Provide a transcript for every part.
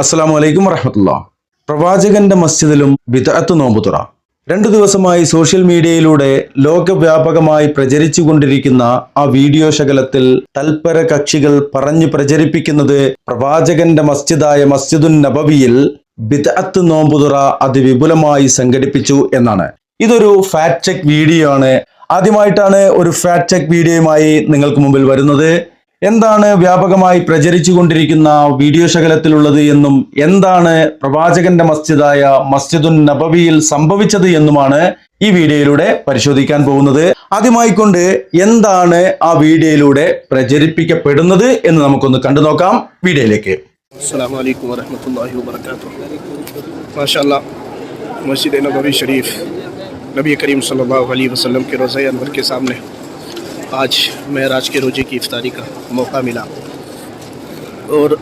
അസ്സലാമു വലൈക്കും വറഹമത്തുള്ള. പ്രവാചകന്റെ മസ്ജിദിലും വിദഗ്ധ നോമ്പുതുറ രണ്ടു ദിവസമായി സോഷ്യൽ മീഡിയയിലൂടെ ലോകവ്യാപകമായി പ്രചരിച്ചുകൊണ്ടിരിക്കുന്ന ആ വീഡിയോ ശകലത്തിൽ തൽപര കക്ഷികൾ പറഞ്ഞു പ്രചരിപ്പിക്കുന്നത് പ്രവാചകന്റെ മസ്ജിദായ മസ്ജിദുൻ നബവിയിൽ ബിദഅത്ത് നോമ്പുതുറ അതിവിപുലമായി സംഘടിപ്പിച്ചു എന്നാണ്. ഇതൊരു ഫാക്ട് ചെക്ക് വീഡിയോ ആണ്. ആദ്യമായിട്ടാണ് ഒരു ഫാക്ട് ചെക്ക് വീഡിയോയുമായി നിങ്ങൾക്ക് മുമ്പിൽ വരുന്നത്. എന്താണ് വ്യാപകമായി പ്രചരിച്ചുകൊണ്ടിരിക്കുന്ന വീഡിയോ ശകലത്തിലുള്ളത് എന്നും എന്താണ് പ്രവാചകന്റെ മസ്ജിദായ മസ്ജിദുൻ നബവിയിൽ സംഭവിച്ചത് എന്നുമാണ് ഈ വീഡിയോയിലൂടെ പരിശോധിക്കാൻ പോകുന്നത്. ആദ്യമായി കൊണ്ട് എന്താണ് ആ വീഡിയോയിലൂടെ പ്രചരിപ്പിക്കപ്പെടുന്നത് എന്ന് നമുക്കൊന്ന് കണ്ടു നോക്കാം വീഡിയോയിലേക്ക്. അസ്സാം വലൈക്കും വരഹമത്തല്ലാഹി വാബർക്കാത്തു മാഷാല്ല മസ്ജിദ് നബവി ഷരീഫ് നബി കരീം സല്ലല്ലാഹു അലൈഹി വസല്ലം കെ റോസ അൻവർ കെ आज महराज के रोज़े की इफ्तारी का मौका मिला। और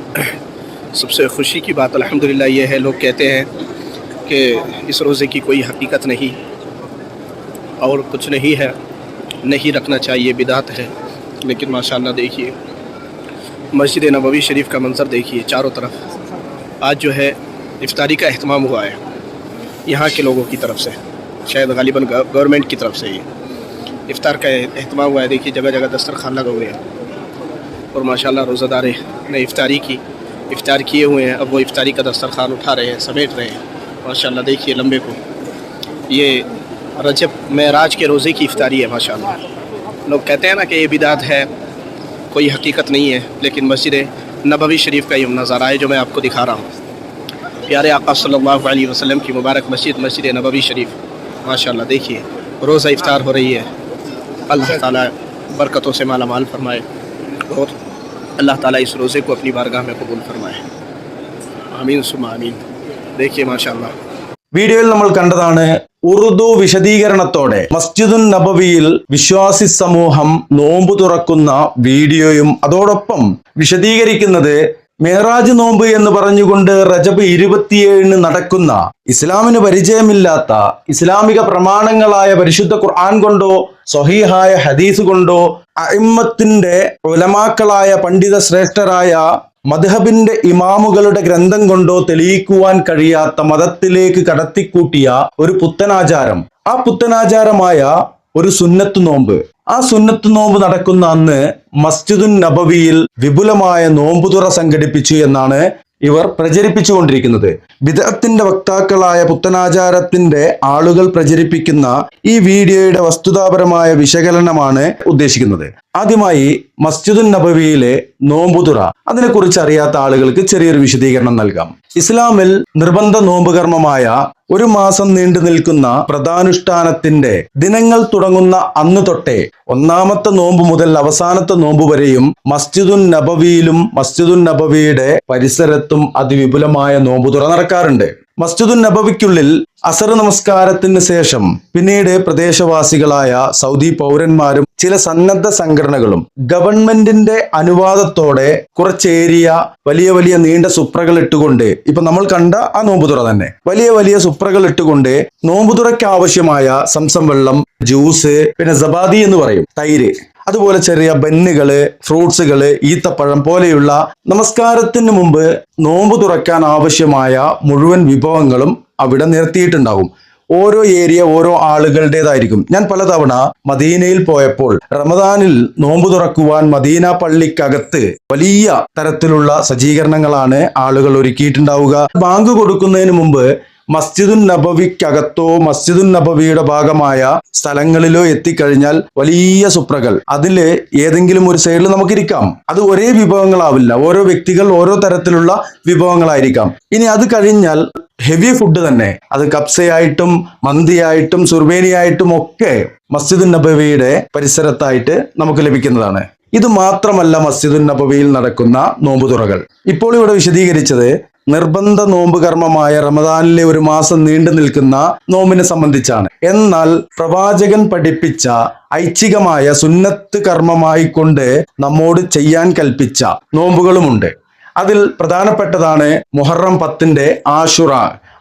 सबसे खुशी की बात अल्हम्दुलिल्लाह ये है, लोग कहते हैं कि इस रोज़े की कोई हकीकत नहीं, और कुछ नहीं है, नहीं रखना चाहिए, बिदात है। लेकिन माशाल्लाह देखिए, मस्जिद नबवी शरीफ का मंज़र देखिए, चारों तरफ़। आज जो है, इफ्तारी का अहतमाम हुआ है, यहाँ के लोगों की तरफ़ से, शायद गालिबा गवर्नमेंट की तरफ़ से ही। इफ्तार का अहतमाम हुआ है। देखिए जगह जगह दस्तरखान लगा हुए हैं। और माशाल्लाह, रोज़ादार ने इफ्तारी की। इफ्तार किए हुए हैं। अब वो इफ्तारी का दस्तरखान उठा रहे हैं, समेट रहे हैं। माशाल्लाह, देखिए लंबे को। ये रजब महराज के रोज़े की इफ्तारी है, माशाल्लाह। लोग कहते हैं ना कि ये बिदात है, कोई हकीकत नहीं है, लेकिन मस्जिद नबवी शरीफ का ये नज़ारा है जो मैं आपको दिखा रहा हूँ। प्यारे आका सल्लल्लाहु अलैहि की मुबारक मस्जिद मस्जिद नबवी शरीफ। माशाल्लाह, देखिए, रोज़ा इफ्तार हो रही है। अल्लाह ताला बरकतों से माला माल फरमाए और अल्लाह ताला इस रोज़े को अपनी बारगाह में कबूल फरमाए आमीन सुमा आमीन देखिए माशाल्लाह വീഡിയോയിൽ നമ്മൾ കണ്ടതാണ് ഉറുദു വിശദീകരണത്തോടെ മസ്ജിദുൻ നബവിയിൽ വിശ്വാസി സമൂഹം നോമ്പ് തുറക്കുന്ന വീഡിയോയും അതോടൊപ്പം വിശദീകരിക്കുന്നത് മേറാജ് നോമ്പ് എന്ന് പറഞ്ഞുകൊണ്ട് റജബ് ഇരുപത്തിയേഴിന് നടക്കുന്ന ഇസ്ലാമിന് പരിചയമില്ലാത്ത ഇസ്ലാമിക പ്രമാണങ്ങളായ പരിശുദ്ധ ഖുർആൻ കൊണ്ടോ സ്വഹീഹായ ഹദീസ് കൊണ്ടോ അയിമ്മത്തിന്റെ ഉലമാക്കളായ പണ്ഡിത ശ്രേഷ്ഠരായ മദ്ഹബിന്റെ ഇമാമുകളുടെ ഗ്രന്ഥം കൊണ്ടോ തെളിയിക്കുവാൻ കഴിയാത്ത മതത്തിലേക്ക് കടത്തിക്കൂട്ടിയ ഒരു പുത്തനാചാരം. ആ പുത്തനാചാരമായ ഒരു സുന്നത്ത് നോമ്പ്. ആ സുന്നത്ത് നോമ്പ് നടക്കുന്ന അന്ന് മസ്ജിദുൻ നബവിയിൽ വിപുലമായ നോമ്പുതുറ സംഘടിപ്പിച്ചു എന്നാണ് ഇവർ പ്രചരിപ്പിച്ചുകൊണ്ടിരിക്കുന്നത്. വിദഗ്ധത്തിന്റെ വക്താക്കളായ പുത്തനാചാരത്തിന്റെ ആളുകൾ പ്രചരിപ്പിക്കുന്ന ഈ വീഡിയോയുടെ വസ്തുതാപരമായ വിശകലനമാണ് ഉദ്ദേശിക്കുന്നത്. ആദ്യമായി മസ്ജിദുൻ നബവിയിലെ നോമ്പുതുറ. അതിനെക്കുറിച്ച് അറിയാത്ത ആളുകൾക്ക് ചെറിയൊരു വിശദീകരണം നൽകാം. ഇസ്ലാമിൽ നിർബന്ധ നോമ്പ് കർമ്മമായ ഒരു മാസം നീണ്ടു നിൽക്കുന്ന പ്രധാനുഷ്ഠാനത്തിന്റെ ദിനങ്ങൾ തുടങ്ങുന്ന അന്ന് തൊട്ടേ ഒന്നാമത്തെ നോമ്പ് മുതൽ അവസാനത്തെ നോമ്പ് വരെയും മസ്ജിദുൻ നബവിയിലും മസ്ജിദുൻ നബവിയുടെ പരിസരത്തും അതിവിപുലമായ നോമ്പ് നടക്കാറുണ്ട്. മസ്ജിദുൻ നബവിക്കുള്ളിൽ അസർ നമസ്കാരത്തിന് ശേഷം പിന്നീട് പ്രദേശവാസികളായ സൗദി പൗരന്മാരും ചില സന്നദ്ധ സംഘടനകളും ഗവൺമെന്റിന്റെ അനുവാദത്തോടെ കുറച്ചേരിയ വലിയ വലിയ നീണ്ട സുപ്രകൾ ഇട്ടുകൊണ്ട് ഇപ്പൊ നമ്മൾ കണ്ട ആ നോമ്പുതുറ തന്നെ വലിയ വലിയ സുപ്രകൾ ഇട്ടുകൊണ്ട് നോമ്പുതുറയ്ക്ക് ആവശ്യമായ സംസം വെള്ളം ജ്യൂസ് പിന്നെ സബാദി എന്ന് പറയും തൈര്. അതുപോലെ ചെറിയ ബന്നുകൾ ഫ്രൂട്ട്സുകൾ ഈത്തപ്പഴം പോലെയുള്ള നമസ്കാരത്തിന് മുമ്പ് നോമ്പ് തുറക്കാൻ ആവശ്യമായ മുഴുവൻ വിഭവങ്ങളും അവിടെ നിർത്തിയിട്ടുണ്ടാകും. ഓരോ ഏരിയ ഓരോ ആളുകളുടേതായിരിക്കും. ഞാൻ പലതവണ മദീനയിൽ പോയപ്പോൾ റമദാനിൽ നോമ്പ് തുറക്കുവാൻ മദീന പള്ളിക്കകത്ത് വലിയ തരത്തിലുള്ള സജ്ജീകരണങ്ങളാണ് ആളുകൾ ഒരുക്കിയിട്ടുണ്ടാവുക. ബാങ്ക് കൊടുക്കുന്നതിന് മുമ്പ് മസ്ജിദുൻ നബവിക്കകത്തോ മസ്ജിദുൻ നബവിയുടെ ഭാഗമായ സ്ഥലങ്ങളിലോ എത്തിക്കഴിഞ്ഞാൽ വലിയ സുപ്രകൾ. അതിൽ ഏതെങ്കിലും ഒരു സൈഡിൽ നമുക്കിരിക്കാം. അത് ഒരേ വിഭവങ്ങളാവില്ല. ഓരോ വ്യക്തികൾ ഓരോ തരത്തിലുള്ള വിഭവങ്ങളായിരിക്കാം. ഇനി അത് കഴിഞ്ഞാൽ ഹെവി ഫുഡ് തന്നെ. അത് കപ്സയായിട്ടും മന്തിയായിട്ടും സുർബേനിയായിട്ടും ഒക്കെ മസ്ജിദുൻ നബവിയുടെ പരിസരത്തായിട്ട് നമുക്ക് ലഭിക്കുന്നതാണ്. ഇത് മാത്രമല്ല മസ്ജിദുൻ നബവിയിൽ നടക്കുന്ന നോമ്പുതുറകൾ. ഇപ്പോൾ ഇവിടെ വിശദീകരിച്ചത് നിർബന്ധ നോമ്പ് കർമ്മമായ റമദാനിലെ ഒരു മാസം നീണ്ടു നിൽക്കുന്ന നോമ്പിനെ സംബന്ധിച്ചാണ്. എന്നാൽ പ്രവാചകൻ പഠിപ്പിച്ച ഐച്ഛികമായ സുന്നത്ത് കർമ്മമായി കൊണ്ട് നമ്മോട് ചെയ്യാൻ കൽപ്പിച്ച നോമ്പുകളുമുണ്ട്. അതിൽ പ്രധാനപ്പെട്ടതാണ് മുഹറം പത്തിന്റെ ആഷുറ.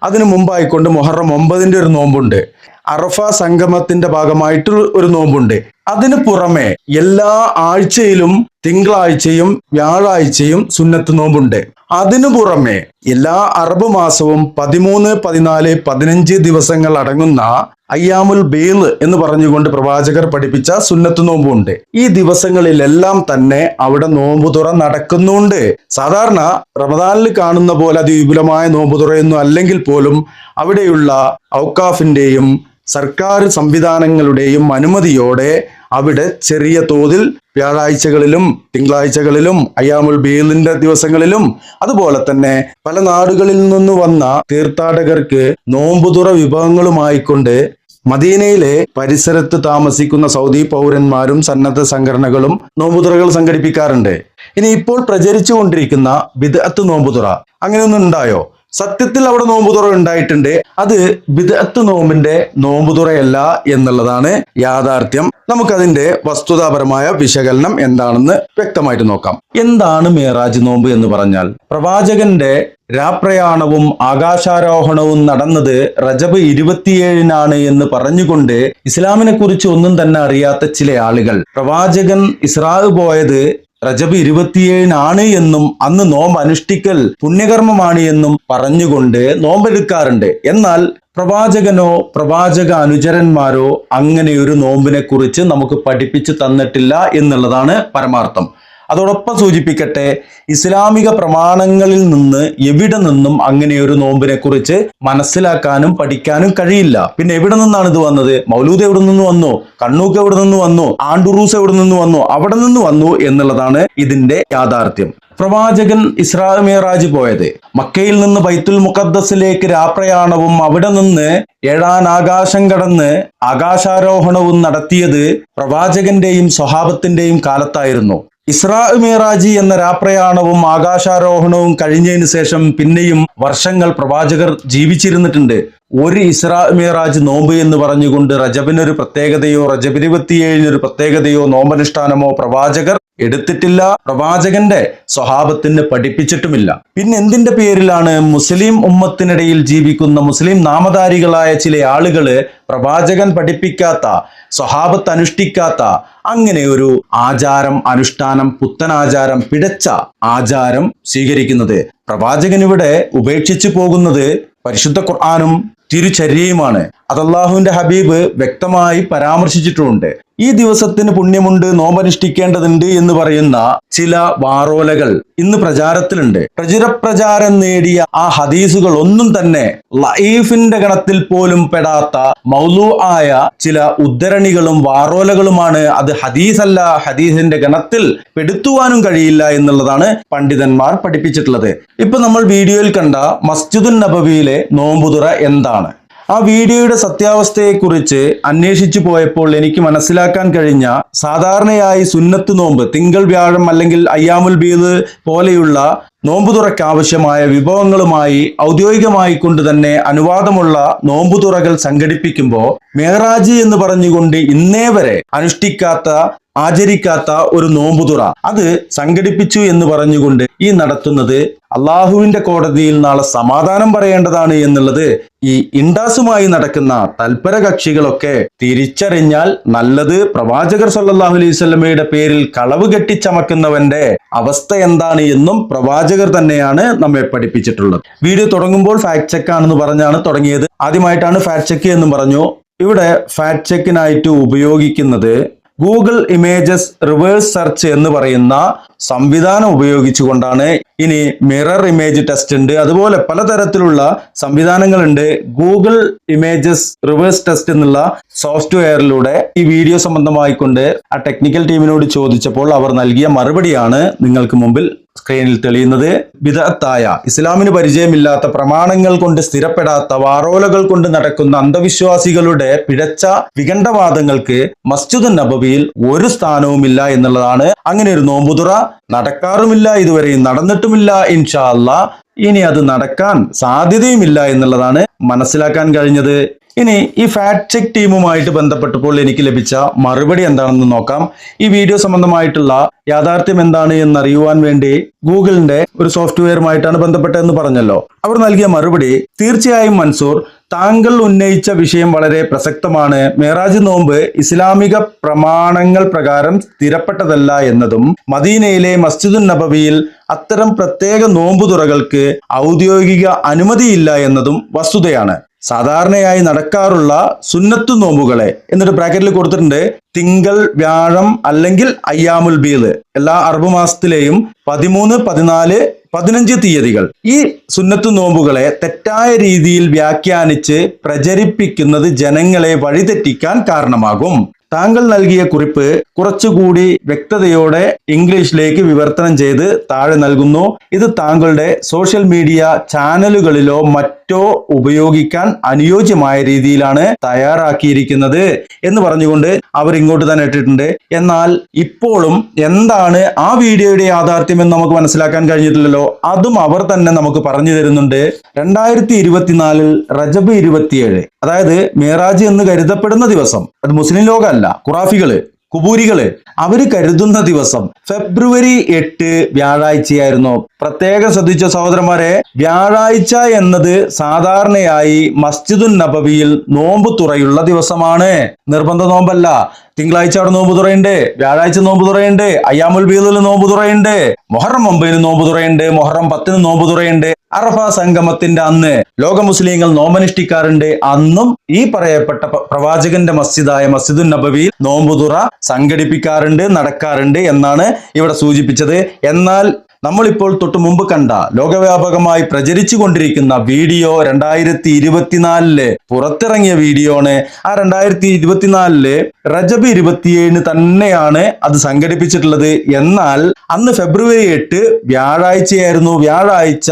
അതിനു മുമ്പായിക്കൊണ്ട് മുഹറം ഒമ്പതിന്റെ ഒരു നോമ്പുണ്ട്. അറഫ സംഗമത്തിന്റെ ഭാഗമായിട്ട് ഒരു നോമ്പുണ്ട്. അതിനു പുറമെ എല്ലാ ആഴ്ചയിലും തിങ്കളാഴ്ചയും വ്യാഴാഴ്ചയും സുന്നത്ത് നോമ്പുണ്ട്. അതിനു പുറമെ എല്ലാ അറബ് മാസവും പതിമൂന്ന് പതിനാല് പതിനഞ്ച് ദിവസങ്ങൾ അടങ്ങുന്ന അയ്യാമുൽ ബേന്ന് എന്ന് പറഞ്ഞുകൊണ്ട് പ്രവാചകർ പഠിപ്പിച്ച സുന്നത്ത് നോമ്പുണ്ട്. ഈ ദിവസങ്ങളിലെല്ലാം തന്നെ അവിടെ നോമ്പുതുറ നടക്കുന്നുണ്ട്. സാധാരണ റമദാനിൽ കാണുന്ന പോലെ അതിവിപുലമായ നോമ്പുതുറയൊന്നും അല്ലെങ്കിൽ പോലും അവിടെയുള്ള ഔക്കാഫിന്റെയും സർക്കാർ സംവിധാനങ്ങളുടെയും അനുമതിയോടെ അവിടെ ചെറിയ തോതിൽ വ്യാഴാഴ്ചകളിലും തിങ്കളാഴ്ചകളിലും അയ്യാമുൽ ബീലിന്റെ ദിവസങ്ങളിലും അതുപോലെ തന്നെ പല നാടുകളിൽ നിന്ന് വന്ന തീർത്ഥാടകർക്ക് നോമ്പുതുറ വിഭവങ്ങളുമായിക്കൊണ്ട് മദീനയിലെ പരിസരത്ത് താമസിക്കുന്ന സൗദി പൗരന്മാരും സന്നദ്ധ സംഘടനകളും നോമ്പുതുറകൾ സംഘടിപ്പിക്കാറുണ്ട്. ഇനി ഇപ്പോൾ പ്രചരിച്ചുകൊണ്ടിരിക്കുന്ന വിദഗ്ധ നോമ്പുതുറ അങ്ങനെയൊന്നും ഉണ്ടായോ സത്യത്തിൽ അവിടെ നോമ്പുതുറ ഉണ്ടായിട്ടുണ്ട്. അത് ബിദഅത്ത് നോമ്പിന്റെ നോമ്പുതുറയല്ല എന്നുള്ളതാണ് യാഥാർത്ഥ്യം. നമുക്കതിന്റെ വസ്തുതാപരമായ വിശകലനം എന്താണെന്ന് വ്യക്തമായിട്ട് നോക്കാം. എന്താണ് മേറാജ് നോമ്പ് എന്ന് പറഞ്ഞാൽ? പ്രവാചകന്റെ രാപ്രയാണവും ആകാശാരോഹണവും നടന്നത് റജബ് ഇരുപത്തിയേഴിനാണ് എന്ന് പറഞ്ഞുകൊണ്ട് ഇസ്ലാമിനെ കുറിച്ച് ഒന്നും തന്നെ അറിയാത്ത ചില ആളുകൾ. പ്രവാചകൻ ഇസ്രാഹ് പോയത് റജബ് ഇരുപത്തിയേഴിനാണ് എന്നും അന്ന് നോമ്പ് അനുഷ്ഠിക്കൽ പുണ്യകർമ്മമാണ് എന്നും പറഞ്ഞുകൊണ്ട് നോമ്പെടുക്കാറുണ്ട്. എന്നാൽ പ്രവാചകനോ പ്രവാചക അനുചരന്മാരോ അങ്ങനെ ഒരു നോമ്പിനെ കുറിച്ച് നമുക്ക് പഠിപ്പിച്ചു തന്നിട്ടില്ല എന്നുള്ളതാണ് പരമാർത്ഥം. അതോടൊപ്പം സൂചിപ്പിക്കട്ടെ ഇസ്ലാമിക പ്രമാണങ്ങളിൽ നിന്ന് എവിടെ നിന്നും അങ്ങനെ ഒരു നോമ്പിനെ കുറിച്ച് മനസ്സിലാക്കാനും പഠിക്കാനും കഴിയില്ല. പിന്നെ എവിടെ നിന്നാണ് ഇത് വന്നത്? മൗലൂദ് എവിടെ നിന്ന് വന്നു? കണ്ണൂക്ക് എവിടെ നിന്ന് വന്നു? ആണ്ടുറൂസ് എവിടെ നിന്ന് വന്നു? അവിടെ നിന്ന് വന്നു എന്നുള്ളതാണ് ഇതിന്റെ യാഥാർത്ഥ്യം. പ്രവാചകൻ ഇസ്രാ മിറാജ് പോയത്. മക്കയിൽ നിന്ന് ബൈത്തുൽ മുഖദ്ദസിലേക്ക് രാപ്രയാണവും അവിടെ നിന്ന് ഏഴാൻ ആകാശം കടന്ന് ആകാശാരോഹണവും നടത്തിയത് പ്രവാചകന്റെയും സ്വഹാബത്തിന്റെയും കാലത്തായിരുന്നു. ഇസ്രാ മേറാജി എന്ന രാപ്രയാണവും ആകാശാരോഹണവും കഴിഞ്ഞതിന് ശേഷം പിന്നെയും വർഷങ്ങൾ പ്രവാചകർ ജീവിച്ചിരുന്നിട്ടുണ്ട്. ഒരു ഇസ്രാ മിറാജ് നോമ്പ് എന്ന് പറഞ്ഞുകൊണ്ട് റജബിനൊരു പ്രത്യേകതയോ റജബ് ഇരുപത്തിയേഴിനൊരു പ്രത്യേകതയോ നോമ്പനുഷ്ഠാനമോ പ്രവാചകർ എടുത്തിട്ടില്ല. പ്രവാചകന്റെ സ്വഭാവത്തിന് പഠിപ്പിച്ചിട്ടുമില്ല. പിന്നെ എന്തിന്റെ പേരിലാണ് മുസ്ലിം ഉമ്മത്തിനിടയിൽ ജീവിക്കുന്ന മുസ്ലിം നാമധാരികളായ ചില ആളുകൾ പ്രവാചകൻ പഠിപ്പിക്കാത്ത സ്വഭാവത്ത് അനുഷ്ഠിക്കാത്ത അങ്ങനെ ഒരു ആചാരം അനുഷ്ഠാനം പുത്തനാചാരം പിടച്ച ആചാരം സ്വീകരിക്കുന്നത്? പ്രവാചകൻ ഇവിടെ ഉപേക്ഷിച്ചു പോകുന്നത് പരിശുദ്ധ ഖുർആാനും തിരുചര്യയുമാണ്. അത് അള്ളാഹുവിന്റെ ഹബീബ് വ്യക്തമായി പരാമർശിച്ചിട്ടുമുണ്ട് ഈ ദിവസത്തിന് പുണ്യമുണ്ട് നോമ്പനുഷ്ഠിക്കേണ്ടതുണ്ട് എന്ന് പറയുന്ന ചില വാറോലകൾ ഇന്ന് പ്രചാരത്തിലുണ്ട്. പ്രചുരപ്രചാരം നേടിയ ആ ഹദീസുകൾ ഒന്നും തന്നെ ലൈഫിന്റെ ഗണത്തിൽ പോലും പെടാത്ത മൗലു ആയ ചില ഉദ്ധരണികളും വാറോലകളുമാണ് അത് ഹദീസല്ല ഹദീസിന്റെ ഗണത്തിൽ പെടുത്തുവാനും കഴിയില്ല എന്നുള്ളതാണ് പണ്ഡിതന്മാർ പഠിപ്പിച്ചിട്ടുള്ളത്. ഇപ്പൊ നമ്മൾ വീഡിയോയിൽ കണ്ട മസ്ജിദുൻ നബവിയിലെ നോമ്പുതുറ എന്താണ്? ആ വീഡിയോയുടെ സത്യാവസ്ഥയെക്കുറിച്ച് അന്വേഷിച്ചു പോയപ്പോൾ എനിക്ക് മനസ്സിലാക്കാൻ കഴിഞ്ഞ സാധാരണയായി സുന്നത്ത് നോമ്പ് തിങ്കൾ വ്യാഴം അല്ലെങ്കിൽ അയ്യാമുൽ ബീദ് പോലെയുള്ള നോമ്പു ആവശ്യമായ വിഭവങ്ങളുമായി ഔദ്യോഗികമായി കൊണ്ട് തന്നെ അനുവാദമുള്ള നോമ്പുതുറകൾ സംഘടിപ്പിക്കുമ്പോൾ മേറാജ് എന്ന് പറഞ്ഞുകൊണ്ട് ഇന്നേ വരെ അനുഷ്ഠിക്കാത്ത ആചരിക്കാത്ത ഒരു നോമ്പുതുറ അത് സംഘടിപ്പിച്ചു എന്ന് പറഞ്ഞുകൊണ്ട് ഈ നടത്തുന്നത് അള്ളാഹുവിന്റെ കോടതിയിൽ നാളെ സമാധാനം പറയേണ്ടതാണ് എന്നുള്ളത് ഈ ഇൻഡാസുമായി നടക്കുന്ന തൽപര കക്ഷികളൊക്കെ തിരിച്ചറിഞ്ഞാൽ നല്ലത് പ്രവാചകർ സല്ലാഹു അലൈഹി വസല്ലമയുടെ പേരിൽ കളവ് കെട്ടിച്ചമക്കുന്നവന്റെ അവസ്ഥ എന്താണ് എന്നും പ്രവാചകർ തന്നെയാണ് നമ്മെ പഠിപ്പിച്ചിട്ടുള്ളത്. വീഡിയോ തുടങ്ങുമ്പോൾ ഫാക്ട് ചെക്ക് ആണെന്ന് പറഞ്ഞാണ് തുടങ്ങിയത്. ആദ്യമായിട്ടാണ് ഫാക്ട് ചെക്ക് എന്നും പറഞ്ഞു. ഇവിടെ ഫാക്ട് ചെക്കിനായിട്ട് ഉപയോഗിക്കുന്നത് ഗൂഗിൾ ഇമേജസ് റിവേഴ്സ് സെർച്ച് എന്ന് പറയുന്ന സംവിധാനം ഉപയോഗിച്ചുകൊണ്ടാണ് ഇനി മിറർ ഇമേജ് ടെസ്റ്റ് ഉണ്ട്. അതുപോലെ പലതരത്തിലുള്ള സംവിധാനങ്ങളുണ്ട്. ഗൂഗിൾ ഇമേജസ് റിവേഴ്സ് ടെസ്റ്റ് എന്നുള്ള സോഫ്റ്റ്വെയറിലൂടെ ഈ വീഡിയോ സംബന്ധമായിക്കൊണ്ട് ആ ടെക്നിക്കൽ ടീമിനോട് ചോദിച്ചപ്പോൾ അവർ നൽകിയ മറുപടിയാണ് നിങ്ങൾക്ക് മുമ്പിൽ സ്ക്രീനിൽ തെളിയുന്നത്. വിദഗ്ധായ ഇസ്ലാമിന് പരിചയമില്ലാത്ത പ്രമാണങ്ങൾ കൊണ്ട് സ്ഥിരപ്പെടാത്ത വാറോലകൾ കൊണ്ട് നടക്കുന്ന അന്ധവിശ്വാസികളുടെ പിഴച്ച വികണ്ഠവാദങ്ങൾക്ക് മസ്ജിദ് നബബിയിൽ ഒരു സ്ഥാനവുമില്ല എന്നുള്ളതാണ്. അങ്ങനെ ഒരു നോമ്പുതുറ നടക്കാറുമില്ല ഇതുവരെയും. നടന്നിട്ടുമില്ല ഇൻഷാ ഇൻഷാല്ല ഇനി അത് നടക്കാൻ സാധ്യതയുമില്ല എന്നുള്ളതാണ് മനസ്സിലാക്കാൻ കഴിഞ്ഞത്. ഇനി ഈ ഫാക്ട് ചെക്ക് ടീമുമായിട്ട് ബന്ധപ്പെട്ടപ്പോൾ എനിക്ക് ലഭിച്ച മറുപടി എന്താണെന്ന് നോക്കാം. ഈ വീഡിയോ സംബന്ധമായിട്ടുള്ള യാഥാർത്ഥ്യം എന്താണ് എന്ന് അറിയുവാൻ വേണ്ടി ഗൂഗിളിന്റെ ഒരു സോഫ്റ്റ്വെയറുമായിട്ടാണ് ബന്ധപ്പെട്ടതെന്ന് പറഞ്ഞല്ലോ. അവർ നൽകിയ മറുപടി തീർച്ചയായും മൻസൂർ താങ്കൾ ഉന്നയിച്ച വിഷയം വളരെ പ്രസക്തമാണ്. മേറാജ് നോമ്പ് ഇസ്ലാമിക പ്രമാണങ്ങൾ പ്രകാരം സ്ഥിരപ്പെട്ടതല്ല എന്നതും മദീനയിലെ മസ്ജിദുൻ നബവിയിൽ അത്തരം പ്രത്യേക നോമ്പുതുറകൾക്ക് ഔദ്യോഗിക അനുമതിയില്ല എന്നതും വസ്തുതയാണ്. സാധാരണയായി നടക്കാറുള്ള സുന്നത്തു നോമ്പുകളെ എന്നിട്ട് ബ്രാക്കറ്റിൽ കൊടുത്തിട്ടുണ്ട് തിങ്കൾ വ്യാഴം അല്ലെങ്കിൽ അയ്യാമുൽ ബീദ്. എല്ലാ അറബ് മാസത്തിലെയും പതിമൂന്ന് പതിനാല് പതിനഞ്ച് തീയതികൾ. ഈ സുന്നത്തു നോമ്പുകളെ തെറ്റായ രീതിയിൽ വ്യാഖ്യാനിച്ച് പ്രചരിപ്പിക്കുന്നത് ജനങ്ങളെ വഴിതെറ്റിക്കാൻ കാരണമാകും. താങ്കൾ നൽകിയ കുറിപ്പ് കുറച്ചുകൂടി വ്യക്തതയോടെ ഇംഗ്ലീഷിലേക്ക് വിവർത്തനം ചെയ്ത് താഴെ നൽകുന്നു. ഇത് താങ്കളുടെ സോഷ്യൽ മീഡിയ ചാനലുകളിലോ മറ്റോ ഉപയോഗിക്കാൻ അനുയോജ്യമായ രീതിയിലാണ് തയ്യാറാക്കിയിരിക്കുന്നത് എന്ന് പറഞ്ഞുകൊണ്ട് അവർ ഇങ്ങോട്ട് തന്നെ ഇട്ടിട്ടുണ്ട്. എന്നാൽ ഇപ്പോഴും എന്താണ് ആ വീഡിയോയുടെ യാഥാർത്ഥ്യം എന്ന് നമുക്ക് മനസ്സിലാക്കാൻ കഴിഞ്ഞിട്ടില്ലല്ലോ. അതും അവർ തന്നെ നമുക്ക് പറഞ്ഞു തരുന്നുണ്ട്. രണ്ടായിരത്തി ഇരുപത്തിനാലിൽ റജബ് ഇരുപത്തിയേഴ്. അതായത് മേറാജ് എന്ന് കരുതപ്പെടുന്ന ദിവസം. അത് മുസ്ലിം ലോകമല്ല ഖുറാഫികൾ. കുബൂരികൾ. അവർ കരുതുന്ന ദിവസം ഫെബ്രുവരി എട്ട് വ്യാഴാഴ്ചയായിരുന്നു. പ്രത്യേകം ശ്രദ്ധിച്ച സഹോദരന്മാരെ വ്യാഴാഴ്ച എന്നത് സാധാരണയായി മസ്ജിദുൻ നബവിയിൽ നോമ്പ് തുറയുള്ള ദിവസമാണ്. നിർബന്ധ നോമ്പല്ല. തിങ്കളാഴ്ച അവിടെ നോമ്പ് തുറയുണ്ട്. വ്യാഴാഴ്ച നോമ്പ് തുറയുണ്ട്. അയ്യാമുൽ ബീദിൽ നോമ്പ് തുറയുണ്ട്. മൊഹറം ഒമ്പതിന് നോമ്പ് തുറയുണ്ട്. മൊഹറം പത്തിന് നോമ്പ് തുറയുണ്ട്. അറഫ സംഗമത്തിന്റെ അന്ന് ലോക മുസ്ലിങ്ങൾ നോമനുഷ്ഠിക്കാറുണ്ട് അന്നും ഈ പറയപ്പെട്ട പ്രവാചകന്റെ മസ്ജിദായ മസ്ജിദുൻ നബവിയിൽ നോമ്പുതുറ സംഘടിപ്പിക്കാറുണ്ട് നടക്കാറുണ്ട് എന്നാണ് ഇവിടെ സൂചിപ്പിച്ചത്. എന്നാൽ നമ്മളിപ്പോൾ തൊട്ട് മുമ്പ് കണ്ട ലോകവ്യാപകമായി പ്രചരിച്ചു കൊണ്ടിരിക്കുന്ന വീഡിയോ രണ്ടായിരത്തി ഇരുപത്തിനാലിൽ പുറത്തിറങ്ങിയ വീഡിയോ ആണ് ആ രണ്ടായിരത്തി ഇരുപത്തിനാലിൽ റജബ് ഇരുപത്തിയേഴിന് തന്നെയാണ് അത് സംഘടിപ്പിച്ചിട്ടുള്ളത്. എന്നാൽ അന്ന് ഫെബ്രുവരി എട്ട് വ്യാഴാഴ്ചയായിരുന്നു. വ്യാഴാഴ്ച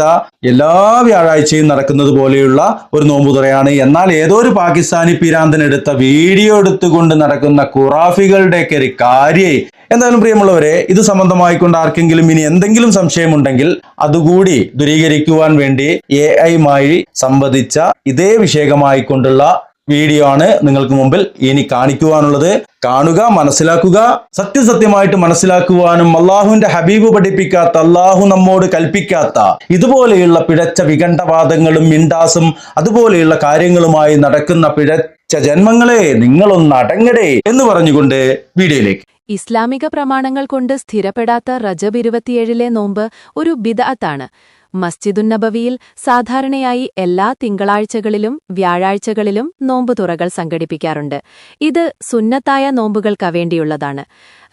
എല്ലാ വ്യാഴാഴ്ചയും നടക്കുന്നത് പോലെയുള്ള ഒരു നോമ്പുതുറയാണ് എന്നാൽ ഏതോ ഒരു പാകിസ്ഥാനി പിരാന്തനെടുത്ത വീഡിയോ എടുത്തുകൊണ്ട് നടക്കുന്ന ഖുറാഫികളുടെയൊക്കെ ഒരു കാര്യേ എന്തായാലും പ്രിയമുള്ളവരെ ഇത് സംബന്ധമായിക്കൊണ്ട് ആർക്കെങ്കിലും ഇനി എന്തെങ്കിലും സംശയമുണ്ടെങ്കിൽ അതുകൂടി ദൂരീകരിക്കുവാൻ വേണ്ടി എ ഐമായി സംബന്ധിച്ച ഇതേ വിഷയകമായിക്കൊണ്ടുള്ള വീഡിയോ ആണ് നിങ്ങൾക്ക് മുമ്പിൽ ഇനി കാണിക്കുവാനുള്ളത്. കാണുക മനസ്സിലാക്കുക സത്യസത്യമായിട്ട് മനസ്സിലാക്കുവാനും അള്ളാഹുവിന്റെ ഹബീബ് പഠിപ്പിക്കാത്ത അള്ളാഹു നമ്മോട് കൽപ്പിക്കാത്ത ഇതുപോലെയുള്ള പിഴച്ച വികണ്ഠവാദങ്ങളും മിണ്ടാസും അതുപോലെയുള്ള കാര്യങ്ങളുമായി നടക്കുന്ന പിഴച്ച ജന്മങ്ങളെ നിങ്ങളൊന്ന് അടങ്ങടേ എന്ന് പറഞ്ഞുകൊണ്ട് വീഡിയോയിലേക്ക് ഇസ്ലാമിക പ്രമാണങ്ങൾ കൊണ്ട് സ്ഥിരപ്പെടാത്ത റജബ് ഇരുപത്തിയേഴിലെ നോമ്പ് ഒരു ബിദഅത്താണ്. മസ്ജിദുന്നബവിയിൽ സാധാരണയായി എല്ലാ തിങ്കളാഴ്ചകളിലും വ്യാഴാഴ്ചകളിലും നോമ്പ് തുറകൾ സംഘടിപ്പിക്കാറുണ്ട്. ഇത് സുന്നത്തായ നോമ്പുകൾക്കവേണ്ടിയുള്ളതാണ്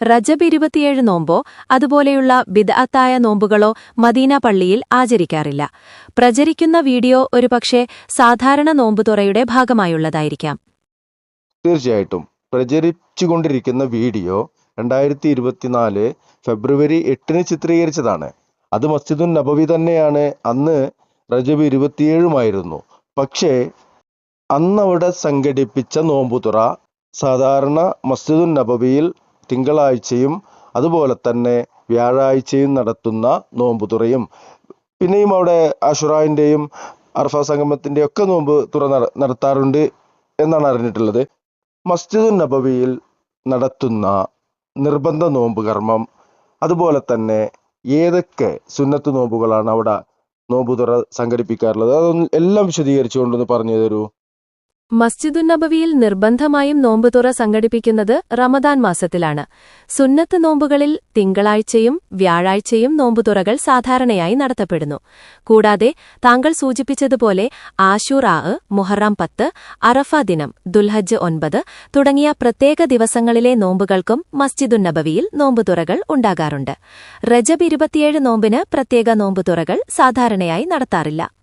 റജബ് ഇരുപത്തിയേഴ് നോമ്പോ അതുപോലെയുള്ള ബിദഅത്തായ നോമ്പുകളോ മദീന പള്ളിയിൽ ആചരിക്കാറില്ല. പ്രചരിക്കുന്ന വീഡിയോ ഒരുപക്ഷെ സാധാരണ നോമ്പുതുറയുടെ ഭാഗമായുള്ളതായിരിക്കാം. തീർച്ചയായിട്ടും. പ്രചരിച്ചുകൊണ്ടിരിക്കുന്ന വീഡിയോ രണ്ടായിരത്തി ഇരുപത്തിനാല് ഫെബ്രുവരി എട്ടിന് ചിത്രീകരിച്ചതാണ്. അത് മസ്ജിദുൻ നബവി തന്നെയാണ്. അന്ന് റജബ് ഇരുപത്തിയേഴുമായിരുന്നു. പക്ഷേ അന്നവിടെ സംഘടിപ്പിച്ച നോമ്പുതുറ സാധാരണ മസ്ജിദുൻ നബവിയിൽ തിങ്കളാഴ്ചയും അതുപോലെ തന്നെ വ്യാഴാഴ്ചയും നടത്തുന്ന നോമ്പുതുറയും. പിന്നെയും അവിടെ അഷുറായിന്റെയും അർഫ സംഗമത്തിന്റെ ഒക്കെ നോമ്പ് തുറ നടത്താറുണ്ട് എന്നാണ് അറിഞ്ഞിട്ടുള്ളത്. മസ്ജിദുൻ നബവിയിൽ നടത്തുന്ന നിർബന്ധ നോമ്പ് കർമ്മം അതുപോലെ തന്നെ ഏതൊക്കെ സുന്നത്ത് നോമ്പുകളാണ് അവിടെ നോമ്പുതുറ സംഘടിപ്പിക്കാറുള്ളത്? അതൊന്ന് എല്ലാം വിശദീകരിച്ചുകൊണ്ടൊന്ന് പറഞ്ഞു തരൂ മസ്ജിദുന്നബവിയിൽ നിർബന്ധമായും നോമ്പുതുറ സംഘടിപ്പിക്കുന്നത് റമദാൻ മാസത്തിലാണ്. സുന്നത്ത് നോമ്പുകളിൽ തിങ്കളാഴ്ചയും വ്യാഴാഴ്ചയും നോമ്പുതുറകൾ സാധാരണയായി നടത്തപ്പെടുന്നു. കൂടാതെ താങ്കൾ സൂചിപ്പിച്ചതുപോലെ ആശൂറാ മുഹറാം പത്ത് അറഫ ദിനം ദുൽഹജ് ഒൻപത് തുടങ്ങിയ പ്രത്യേക ദിവസങ്ങളിലെ നോമ്പുകൾക്കും മസ്ജിദുന്നബവിയിൽ നോമ്പുതുറകൾ ഉണ്ടാകാറുണ്ട്. റജബ് ഇരുപത്തിയേഴ് നോമ്പിന് പ്രത്യേക നോമ്പുതുറകൾ സാധാരണയായി നടത്താറില്ല.